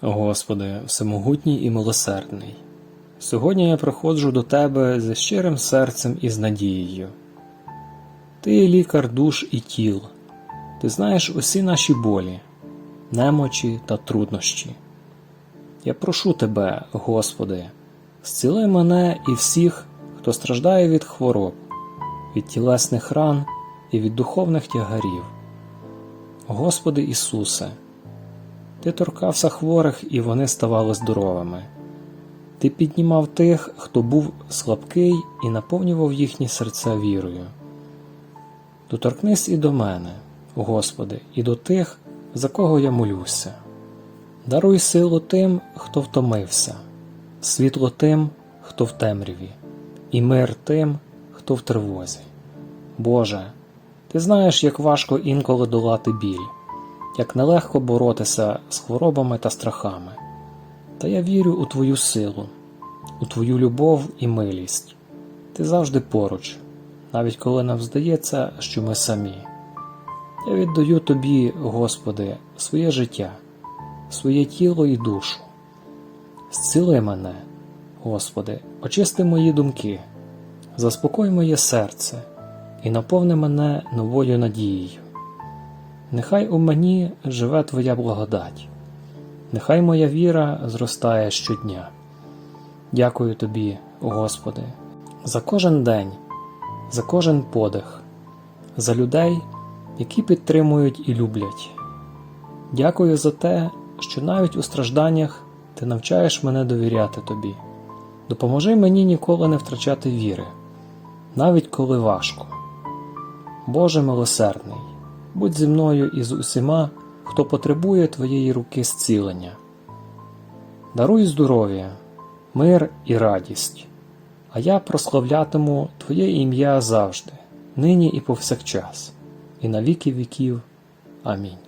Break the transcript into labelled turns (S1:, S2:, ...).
S1: Господи, всемогутній і милосердний, сьогодні я приходжу до Тебе зі щирим серцем і з надією. Ти лікар душ і тіл, ти знаєш усі наші болі, немочі та труднощі. Я прошу Тебе, Господи, зціли мене і всіх, хто страждає від хвороб, від тілесних ран і від духовних тягарів. Господи Ісусе, Ти торкався хворих, і вони ставали здоровими. Ти піднімав тих, хто був слабкий, і наповнював їхні серця вірою. Доторкнись і до мене, Господи, і до тих, за кого я молюся. Даруй силу тим, хто втомився, світло тим, хто в темряві, і мир тим, хто в тривозі. Боже, ти знаєш, як важко інколи долати біль, як нелегко боротися з хворобами та страхами. Та я вірю у Твою силу, у Твою любов і милість. Ти завжди поруч, навіть коли нам здається, що ми самі. Я віддаю Тобі, Господи, своє життя, своє тіло і душу. Зціли мене, Господи, очисти мої думки, заспокой моє серце і наповни мене новою надією. Нехай у мені живе Твоя благодать, нехай моя віра зростає щодня. Дякую Тобі, Господи, за кожен день, за кожен подих, за людей, які підтримують і люблять. Дякую за те, що навіть у стражданнях ти навчаєш мене довіряти тобі. Допоможи мені ніколи не втрачати віри, навіть коли важко. Боже милосердний, будь зі мною і з усіма, хто потребує Твоєї руки зцілення. Даруй здоров'я, мир і радість, а я прославлятиму Твоє ім'я завжди, нині і повсякчас, і на віки віків. Амінь.